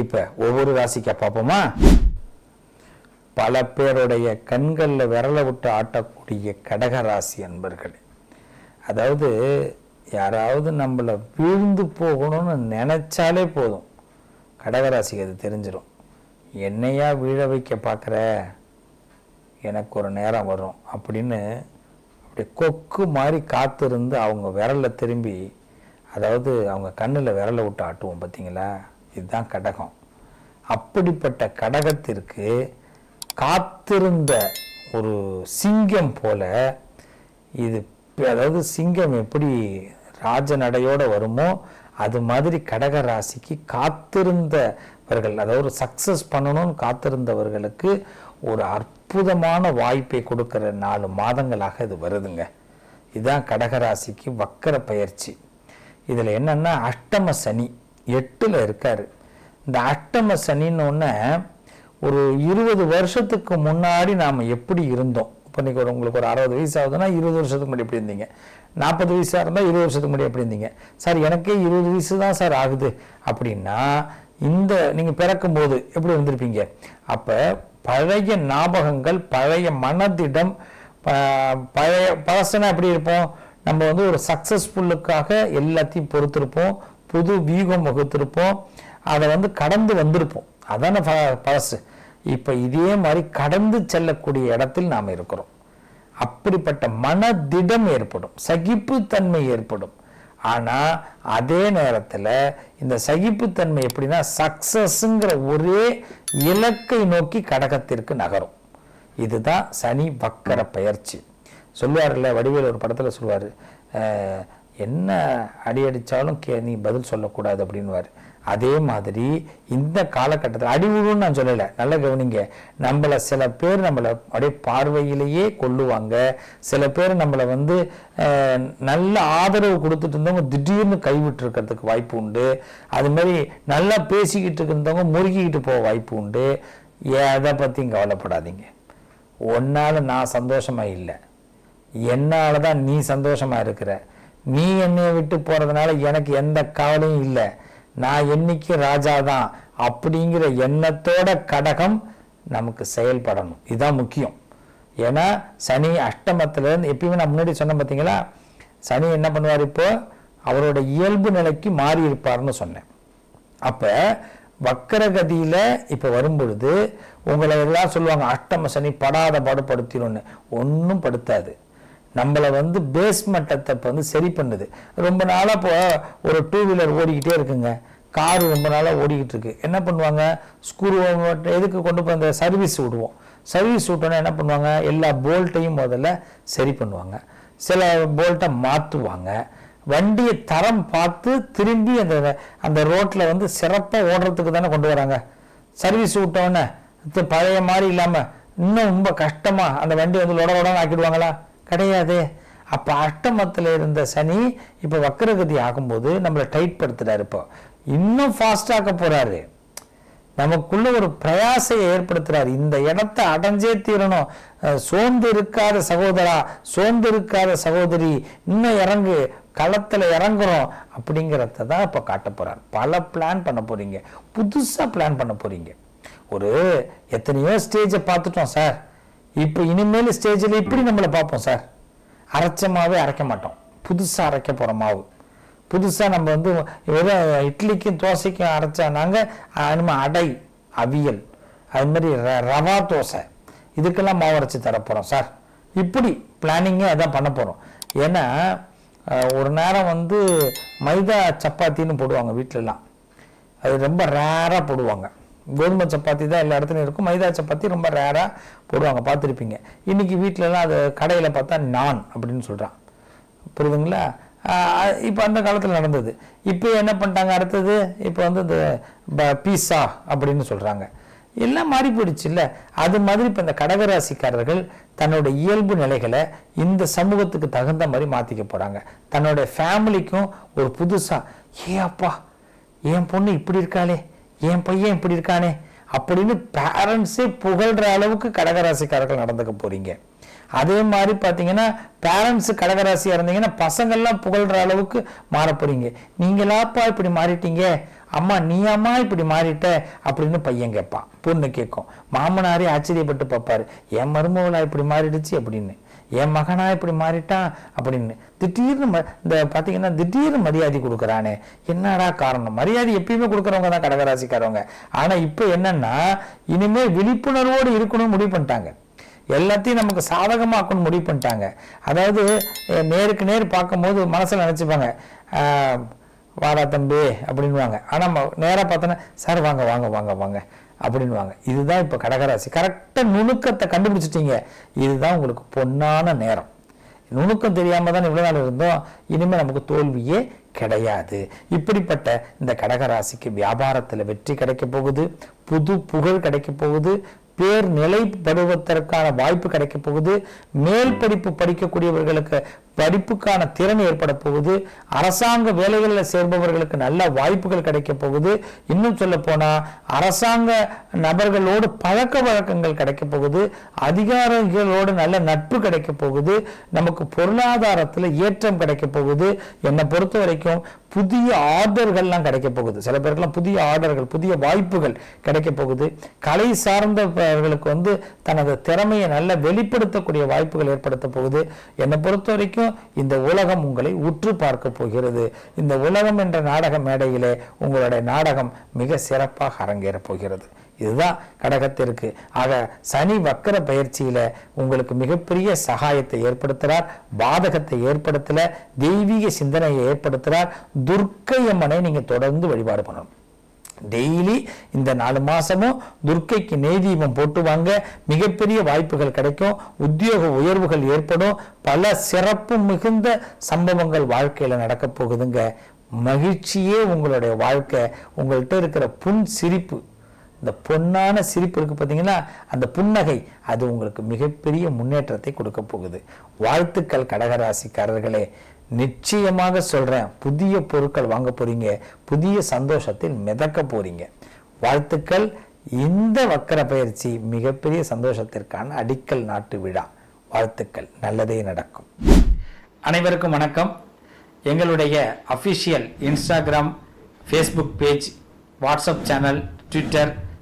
இப்ப ஒவ்வொரு ராசிக்கா பார்ப்போமா? பல பேருடைய கண்களில் விரலை விட்டு ஆட்டக்கூடிய கடகராசி அன்பர்களே. அதாவது யாராவது நம்மளை வீழ்ந்து போகணும்னு நினைச்சாலே போதும். கடகராசிக்கு அது தெரிஞ்சிடும் என்னையா வீழ வைக்க பார்க்குற எனக்கு ஒரு நேரம் வரும் அப்படின்னு அப்படி கொக்கு மாதிரி காத்திருந்து அவங்க விரலை திரும்பி அதாவது அவங்க கண்ணில் விரலை விட்டு ஆட்டுவோம் பார்த்தீங்களா இதுதான் கடகம். அப்படிப்பட்ட கடகத்திற்கு காத்திருந்த ஒரு சிங்கம் போல இது அதாவது சிங்கம் எப்படி ராஜ நடையோட வருமோ அது மாதிரி கடக ராசிக்கு காத்திருந்தவர்கள் அதாவது சக்சஸ் பண்ணணும்னு காத்திருந்தவர்களுக்கு ஒரு அற்புதமான வாய்ப்பை கொடுக்கிற நாலு மாதங்களாக இது வருதுங்க. இதுதான் கடகராசிக்கு வக்கர பயிற்சி. இதில் என்னென்னா அஷ்டம சனி. எட்டில் இருக்கார். இந்த அட்டம சனின்னு ஒன்று ஒரு இருபது வருஷத்துக்கு முன்னாடி நாம் எப்படி இருந்தோம்? இப்போ நீங்கள் ஒரு உங்களுக்கு ஒரு அறுபது வயசு ஆகுதுன்னா இருபது வருஷத்துக்கு முன்னாடி எப்படி இருந்தீங்க? நாற்பது வயசாக இருந்தால் இருபது வருஷத்துக்கு முன்னாடி எப்படி இருந்தீங்க? சார் எனக்கே இருபது வயசு தான் சார் ஆகுது. அப்படின்னா இந்த நீங்கள் பிறக்கும்போது எப்படி இருந்திருப்பீங்க? அப்போ பழைய ஞாபகங்கள் பழைய மனதிடம் ப- பழைய பழசனா எப்படி இருப்போம்? நம்ம வந்து ஒரு சக்ஸஸ்ஃபுல்லுக்காக எல்லாத்தையும் பொறுத்திருப்போம். புது வியூகம் வகுத்திருப்போம். அதை வந்து கடந்து வந்திருப்போம். அதானே ப- பழசு இப்போ இதே மாதிரி கடந்து செல்லக்கூடிய இடத்தில் நாம் இருக்கிறோம். அப்படிப்பட்ட மனதிடம் ஏற்படும். சகிப்புத்தன்மை ஏற்படும். ஆனால் அதே நேரத்தில் இந்த சகிப்புத்தன்மை எப்படின்னா சக்சஸ்ங்கிற ஒரே இலக்கை நோக்கி கடகத்திற்கு நகரும். இதுதான் சனி வக்கர பயிற்சி. சொல்லுவார்ல வடிவேல் ஒரு படத்தில் சொல்லுவார் என்ன அடி அடித்தாலும் கே நீ பதில் சொல்லக்கூடாது அப்படின்வார் அதே மாதிரி இந்த காலகட்டத்தில் அடிவுழுன்னு நான் சொல்லலை. நல்ல கவனிங்க. நம்மளை சில பேர் நம்மளை அப்படியே பார்வையிலேயே கொள்ளுவாங்க. சில பேர் நம்மளை வந்து நல்ல ஆதரவு கொடுத்துட்டு இருந்தவங்க திடீர்னு கைவிட்டு இருக்கிறதுக்கு வாய்ப்பு உண்டு. அது மாதிரி நல்லா பேசிக்கிட்டு இருந்தவங்க முறுகிக்கிட்டு போக வாய்ப்பு உண்டு. எதை பற்றியும் கவலைப்படாதீங்க. உன்னால நான் சந்தோஷமாக இல்லை. என்னால் தான் நீ சந்தோஷமாக இருக்கிற. நீ என்னைய விட்டு போறதுனால எனக்கு எந்த கவலையும் இல்லை. நான் என்னைக்கு ராஜா தான் அப்படிங்கிற எண்ணத்தோட கடகம் நமக்கு செயல்படணும். இதுதான் முக்கியம். ஏன்னா சனி அஷ்டமத்துல இருந்து எப்பயுமே நான் முன்னாடி சொன்னேன் பார்த்தீங்களா சனி என்ன பண்ணுவார் இப்போ? அவரோட இயல்பு நிலைக்கு மாறி இருப்பார்னு சொன்னேன். அப்ப வக்கரகதியில இப்ப வரும்பொழுது உங்களை எல்லாம் சொல்லுவாங்க அஷ்டம சனி படாத பாடுபடுத்திடும்னு ஒன்றும் படுத்தாது. நம்மளை வந்து பேஸ் மட்டத்தை இப்போ வந்து சரி பண்ணுது. ரொம்ப நாளாக இப்போ ஒரு டூ வீலர் ஓடிக்கிட்டே இருக்குங்க. கார் ரொம்ப நாளாக ஓடிக்கிட்டு இருக்கு. என்ன பண்ணுவாங்க? ஸ்க்ரூ எதுக்கு கொண்டு போய் அந்த சர்வீஸ் விடுவோம். சர்வீஸ் விட்டோன்னா என்ன பண்ணுவாங்க? எல்லா போல்ட்டையும் முதல்ல சரி பண்ணுவாங்க. சில போல்ட்டை மாற்றுவாங்க வண்டியை தரம் பார்த்து திரும்பி அந்த அந்த ரோட்டில் வந்து சிறப்பாக ஓடுறதுக்கு தானே கொண்டு வராங்க. சர்வீஸ் விட்டோன்னே பழைய மாதிரி இல்லாமல் இன்னும் ரொம்ப கஷ்டமாக அந்த வண்டி வந்து லொட லொடன்னு ஆக்கிடுவாங்களா? கிடையாது. அப்போ அஷ்டமத்தில் இருந்த சனி இப்போ வக்கரகதி ஆகும்போது நம்மளை டைட் படுத்துறாரு இப்போ. இன்னும் ஃபாஸ்டாக போறாரு. நமக்குள்ள ஒரு பிரயாசையை ஏற்படுத்துறாரு. இந்த இடத்தை அடைஞ்சே தீரணும். சோர்ந்து இருக்காத சகோதரா சோர்ந்து இருக்காத சகோதரி இன்னும் இறங்கு களத்துல இறங்குறோம் அப்படிங்கிறத தான் இப்போ காட்ட போகிறார் பல பிளான் பண்ண போறீங்க. புதுசாக பிளான் பண்ண போறீங்க. ஒரு எத்தனையோ ஸ்டேஜை பார்த்துட்டோம் சார் இப்போ இனிமேல் ஸ்டேஜில் இப்படி நம்மளை பார்ப்போம் சார் அரைச்ச மாவே அரைக்க மாட்டோம். புதுசாக அரைக்க போகிற மாவு. புதுசாக நம்ம வந்து வெறும் இட்லிக்கும் தோசைக்கும் அரைச்சா நாங்க நம்ம அடை அவியல் அது மாதிரி ர- ரவா தோசை. இதுக்கெல்லாம் மாவு அரைச்சி தரப்போகிறோம் சார் இப்படி பிளானிங்கே அதான் பண்ண போகிறோம் ஏன்னா ஒரு நேரம் வந்து மைதா சப்பாத்தின்னு போடுவாங்க வீட்டிலலாம் அது ரொம்ப ரேராக போடுவாங்க. கோதுமை சப்பாத்தி தான் எல்லா இடத்துலையும் இருக்கும். மைதா சப்பாத்தி ரொம்ப ரேராக போடுவாங்க பார்த்துருப்பீங்க. இன்னைக்கு வீட்டிலலாம் அது கடையில் பார்த்தா நான் அப்படின்னு சொல்கிறான் புரியுதுங்களா? இப்போ அந்த காலத்தில் நடந்தது. இப்போ என்ன பண்ணிட்டாங்க அடுத்தது? இப்போ வந்து இந்த பீஸா அப்படின்னு சொல்கிறாங்க எல்லாம் மாறி போயிடுச்சு இல்லை அது மாதிரி இப்போ இந்த கடகராசிக்காரர்கள் தன்னோட இயல்பு நிலைகளை இந்த சமூகத்துக்கு தகுந்த மாதிரி மாற்றிக்க போகிறாங்க தன்னோட ஃபேமிலிக்கும் ஒரு புதுசாக ஏ அப்பா என் பொண்ணு இப்படி இருக்காளே என் பையன் இப்படி இருக்கானே அப்படின்னு பேரண்ட்ஸே புகழ்ற அளவுக்கு கடகராசிக்காரர்கள் நடந்துக்க போறீங்க. அதே மாதிரி பார்த்தீங்கன்னா பேரண்ட்ஸ் கடகராசியாக இருந்தீங்கன்னா பசங்கள்லாம் புகழ்ற அளவுக்கு மாற போகிறீங்க நீங்களாப்பா இப்படி மாறிட்டீங்க? அம்மா நீ அம்மா இப்படி மாறிட்ட? அப்படின்னு பையன் கேட்பான். பொண்ணு கேட்கும். மாமனாரே ஆச்சரியப்பட்டு பார்ப்பாரு. என் மருமகளா இப்படி மாறிடுச்சு? அப்படின்னு. என் மகனா இப்படி மாறிட்டான் அப்படின்னு திடீர்னு ம- இந்த பார்த்தீங்கன்னா திடீர்னு மரியாதை கொடுக்குறானே. என்னடா காரணம்? மரியாதை எப்பயுமே கொடுக்குறவங்க தான் கடகராசிக்காரவங்க. ஆனால் இப்போ என்னன்னா இனிமேல் விழிப்புணர்வோடு இருக்கணும்னு முடிவு பண்ணிட்டாங்க. எல்லாத்தையும் நமக்கு சாதகமாக்கணும்னு முடிவு பண்ணிட்டாங்க. அதாவது நேருக்கு நேர் பார்க்கும்போது மனசில் நினச்சிப்பாங்க வாடா தம்பி அப்படின்வாங்க ஆனால் நேராக பார்த்தோன்னா சார் வாங்க வாங்க வாங்க வாங்க. அப்படின்வாங்க இதுதான் இப்போ கடகராசி. கரெக்டாக நுணுக்கத்தை கண்டுபிடிச்சிட்டீங்க. இதுதான் உங்களுக்கு பொன்னான நேரம். நுணுக்கம் தெரியாமல் தான் இவ்வளோ நாள் இருந்தோம். இனிமே நமக்கு தோல்வியே கிடையாது. இப்படிப்பட்ட இந்த கடகராசிக்கு வியாபாரத்துல வெற்றி கிடைக்க போகுது. புது புகழ் கிடைக்க போகுது. பேர் நிலைப்படுவதற்கான வாய்ப்பு கிடைக்க போகுது. மேல் படிப்பு படிக்கக்கூடியவர்களுக்கு படிப்புக்கான திறன் ஏற்பட போகுது. அரசாங்க வேலைகளில் சேர்பவர்களுக்கு நல்ல வாய்ப்புகள் கிடைக்க போகுது. இன்னும் சொல்ல போனால் அரசாங்க நபர்களோடு பழக்க வழக்கங்கள் கிடைக்க போகுது. அதிகாரிகளோடு நல்ல நட்பு கிடைக்க போகுது. நமக்கு பொருளாதாரத்தில் ஏற்றம் கிடைக்க போகுது. என்னை பொறுத்த வரைக்கும் புதிய ஆர்டர்கள்லாம் கிடைக்க போகுது. சில பேருக்குலாம் புதிய ஆர்டர்கள் புதிய வாய்ப்புகள் கிடைக்க போகுது. கலை சார்ந்தவர்களுக்கு வந்து தனது திறமையை நல்லா வெளிப்படுத்தக்கூடிய வாய்ப்புகள் ஏற்படுத்த போகுது. என்னை பொறுத்த வரைக்கும் இந்த உலகம் உங்களை உற்று பார்க்க போகிறது. இந்த உலகம் என்ற நாடக மேடையிலே உங்களுடைய நாடகம் மிக சிறப்பாக அரங்கேறப் போகிறது. இதுதான் கடகத்திற்கு. ஆக சனி வக்கர பயிற்சியில உங்களுக்கு மிகப்பெரிய சகாயத்தை ஏற்படுத்துறார் பாதகத்தை ஏற்படுத்தல தெய்வீக சிந்தனையை ஏற்படுத்துறார் துர்க்கை அம்மனை நீங்க தொடர்ந்து வழிபாடு பண்ணணும். டெய்லி இந்த நாலு மாசமும் துர்க்கைக்கு நெய் போட்டுவாங்க போட்டு வாங்க மிகப்பெரிய வாய்ப்புகள் கிடைக்கும் உத்தியோக உயர்வுகள் ஏற்படும் பல சிறப்பு மிகுந்த சம்பவங்கள் வாழ்க்கையில நடக்க போகுதுங்க. மகிழ்ச்சியே உங்களுடைய வாழ்க்கை உங்கள்கிட்ட இருக்கிற புன் சிரிப்பு இந்த பொன்னான சிரிப்பு இருக்கு பார்த்தீங்கன்னா அந்த புன்னகை அது உங்களுக்கு மிகப்பெரிய முன்னேற்றத்தை கொடுக்க போகுது. வாழ்த்துக்கள் கடகராசிக்காரர்களே. நிச்சயமாக சொல்றேன் புதிய பொருட்கள் வாங்க போறீங்க. புதிய சந்தோஷத்தில் மிதக்க போறீங்க. வாழ்த்துக்கள். இந்த வக்கர பயிற்சி மிகப்பெரிய சந்தோஷத்திற்கான அடிக்கல் நாட்டு விழா. வாழ்த்துக்கள். நல்லதே நடக்கும். அனைவருக்கும் வணக்கம். எங்களுடைய official Instagram Facebook page WhatsApp channel Twitter